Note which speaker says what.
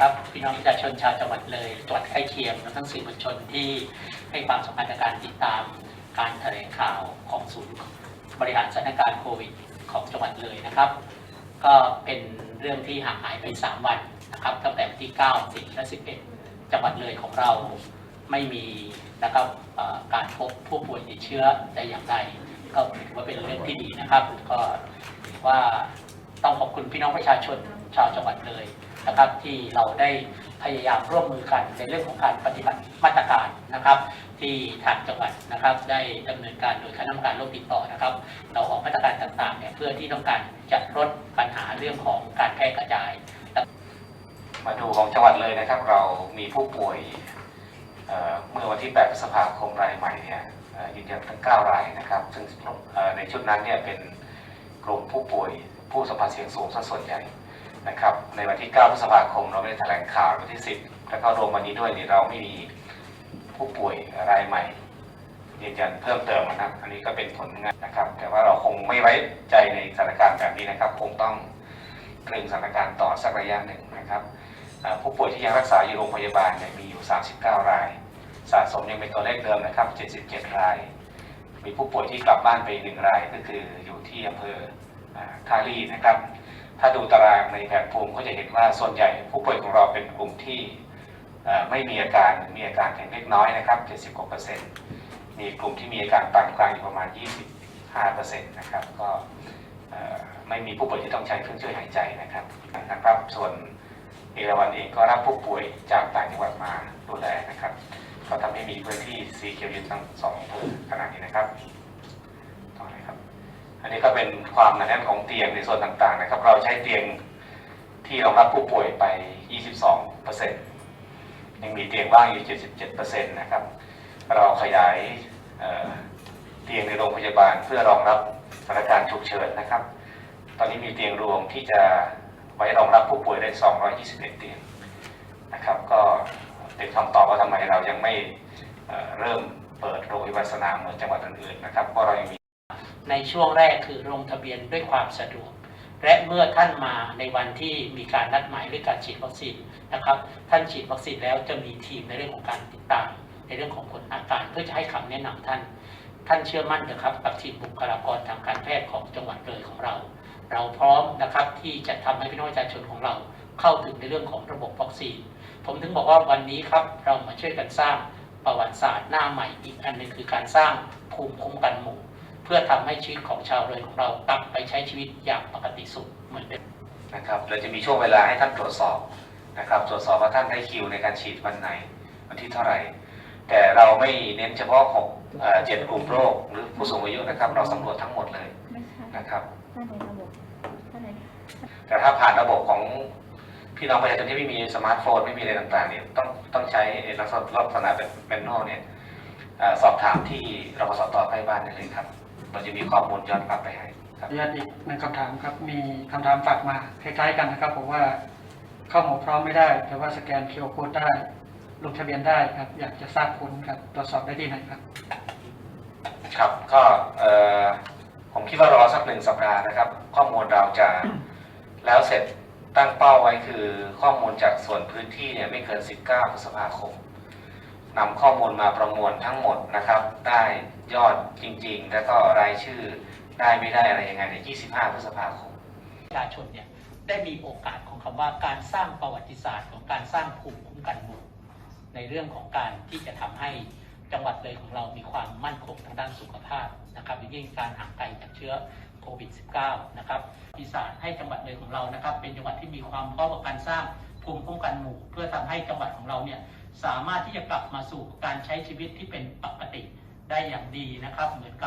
Speaker 1: ครับพี่น้องประชาชนชาวจังหวัดเลยจังหวัดใกล้เคียงและทั้งสื่อมวลชนที่ให้ความสำคัญในการติดตามการแถลงข่าวของศูนย์บริหารสถานการณ์โควิดของจังหวัดเลยนะครับ ก็เป็นเรื่องที่ห่างหายไป 3 วันนะครับตั้งแต่วันที่ 9 10และ11 จังหวัดเลยของเราไม่มีนะครับการพบผู้ป่วยติดเชื้อแต่อย่างใดก็ถือว่าเป็นเรื่องที่ดีนะครับ ก็ว่าต้องขอบคุณพี่น้องประชาชนชาวจังหวัดเลย นะครับที่เราได้พยายามร่วมมือกันในเรื่องของการปฏิบัติมาตรการนะครับ ที่ทางจังหวัดนะครับ ได้ดำเนินการโดยคณะกรรมการโรคติดต่อนะครับ เราออกมาตรการต่างๆเนี่ยเพื่อที่ต้องการจะลดปัญหาเรื่องของการแพร่กระจาย
Speaker 2: มาดูของจังหวัดเลยนะครับ เรามีผู้ป่วยเเมื่อวันที่ 8 พฤษภาคมรายใหม่เนี่ยเอ่อยืนยันทั้ง 9 รายนะครับ ซึ่งในชุดนั้นเนี่ยเป็นกลุ่มผู้ป่วยผู้สัมผัสเสี่ยงสูงซะส่วนใหญ่ นะครับในวันที่ 9 พฤษภาคมเราไม่ได้แถลงข่าววันที่ 10 แล้วก็รวมวันนี้ด้วยเนี่ยเราไม่มีผู้ป่วยรายใหม่ยืนยันเพิ่มเติมนะครับ อันนี้ก็เป็นผลงานนะครับ แต่ว่าเราคงไม่ไว้ใจในสถานการณ์แบบนี้นะครับ คงต้องตรึงสถานการณ์ต่อสักระยะหนึ่งนะครับ ผู้ป่วยที่ยังรักษาอยู่โรงพยาบาลเนี่ยมีอยู่ 39 ราย สะสมยังเป็นตัวเลขเดิมนะครับ 77 ราย มีผู้ป่วยที่กลับบ้านไปหนึ่งรายก็คืออยู่ที่อำเภออ่าท่าลีนะครับ ถ้าดูตารางในแผนภูมิก็จะเห็นว่าส่วนใหญ่ผู้ป่วยของเราเป็นกลุ่มที่ไม่มีอาการหรือมีอาการเพียงเล็กน้อยนะครับ 70กว่าเปอร์เซ็นต์มีกลุ่มที่มีอาการปานกลางอยู่ประมาณ 25เปอร์เซ็นต์นะครับ ก็ไม่มีผู้ป่วยที่ต้องใช้เครื่องช่วยหายใจนะครับนะครับ ส่วนเอราวันเองก็รับผู้ป่วยจากต่างจังหวัดมาดูแลนะครับ ก็ทำให้มีพื้นที่สีเขียวยืนทั้งสองอำเภอขนาดนี้นะครับ อันนี้ก็เป็นความหนาแน่นของเตียงในส่วนต่างๆนะครับ เราใช้เตียงที่รองรับผู้ป่วยไป 22เปอร์เซ็นต์ยังมีเตียงว่างอยู่ 77เปอร์เซ็นต์นะครับ เราขยายเเตียงในโรงพยาบาลเพื่อรองรับสถานการณ์ฉุกเฉินนะครับ ตอนนี้มีเตียงรวมที่จะไว้รองรับผู้ป่วยได้ 221 เตียงนะครับ ก็เป็นคำตอบว่าทำไมเรายังไม่เเริ่มเปิดโรงพยาบาลสนามเหมือนจังหวัดอื่นๆนะครับ เพราะเรายังมี
Speaker 1: ในช่วงแรกคือลงทะเบียนด้วยความสะดวก และเมื่อท่านมาในวันที่มีการนัดหมายด้วยการฉีดวัคซีนนะครับ ท่านฉีดวัคซีนแล้วจะมีทีมในเรื่องของการติดตาม ในเรื่องของผลอาการเพื่อจะให้คำแนะนำท่าน ท่านเชื่อมั่นนะครับกับทีมบุคลากรทางการแพทย์ของจังหวัดเลยของเรา เราพร้อมนะครับที่จะทำให้พี่น้องประชาชนของเราเข้าถึงในเรื่องของระบบวัคซีน ผมถึงบอกว่าวันนี้ครับเรามาช่วยกันสร้างประวัติศาสตร์หน้าใหม่อีกอันหนึ่งคือการสร้างภูมิคุ้มกันหมู่ พื่อทำให้ชีวิตของชาวเลยของเรากลับไปใช้ชีวิตอย่างปกติสุขเหมือนเดิม
Speaker 2: นะครับเราจะมีช่วงเวลาให้ท่านตรวจสอบนะครับตรวจสอบว่าท่านได้คิวในการฉีดวันไหนวันที่เท่าไหร่ แต่เราไม่เน้นเฉพาะของเอ่อเจ็ดกลุ่มโรคหรือผู้สูงอายุนะครับ เราสำรวจทั้งหมดเลย
Speaker 3: ไม่ใช่
Speaker 2: นะครับ
Speaker 3: ถ้าในระบบถ้าใน
Speaker 2: แต่ถ้าผ่านระบบของพี่น้องประชาชนที่ไม่มีสมาร์ทโฟนไม่มีอะไรต่างๆเนี่ยต้องต้องใช้ลักษณะลักษณะแบบแมนนวลเนี่ยเอ่อสอบถามที่รพสตใกล้บ้านได้เลยครับ เราจะมีข้อมูลย้อนกลับไปให้ครับ
Speaker 4: ขออนุญาตอีกหนึ่งคำถามครับ มีคำถามฝากมาคล้ายๆกันนะครับผมว่าเข้าหมอพร้อมไม่ได้ แต่ว่าสแกนเคอร์โคดได้ ลงทะเบียนได้ครับ อยากจะทราบผลครับตรวจสอบได้ที่ไหนครับ
Speaker 2: ครับก็เอ่อผมคิดว่ารอสักหนึ่งสัปดาห์นะครับ ข้อมูลเราจะ แล้วเสร็จตั้งเป้าไว้คือข้อมูลจากส่วนพื้นที่เนี่ยไม่เกิน 19พฤษภาคม นำข้อมูลมาประมวลทั้งหมดนะครับ ได้ยอดจริง ๆ แล้วก็รายชื่อได้ไม่ได้อะไรยังไงใน 25 พฤษภาคม
Speaker 1: ประชาชนเนี่ยได้มีโอกาสของคำว่าการสร้างประวัติศาสตร์ของการสร้างภูมิคุ้มกันหมู่ในเรื่องของการที่จะทำให้จังหวัดเลยของเรามีความมั่นคงทางด้านสุขภาพนะครับยิ่งการห่างไกลจากเชื้อโควิด -19 นะครับประวัติศาสตร์ให้จังหวัดเลยของเรานะครับ เป็นจังหวัดที่มีความพร้อมกับการสร้างภูมิคุ้มกันหมู่ เพื่อทำให้จังหวัดของเราเนี่ย สามารถที่จะกลับมาสู่การใช้ชีวิตที่เป็นปกติได้อย่างดีนะครับเหมือนกับ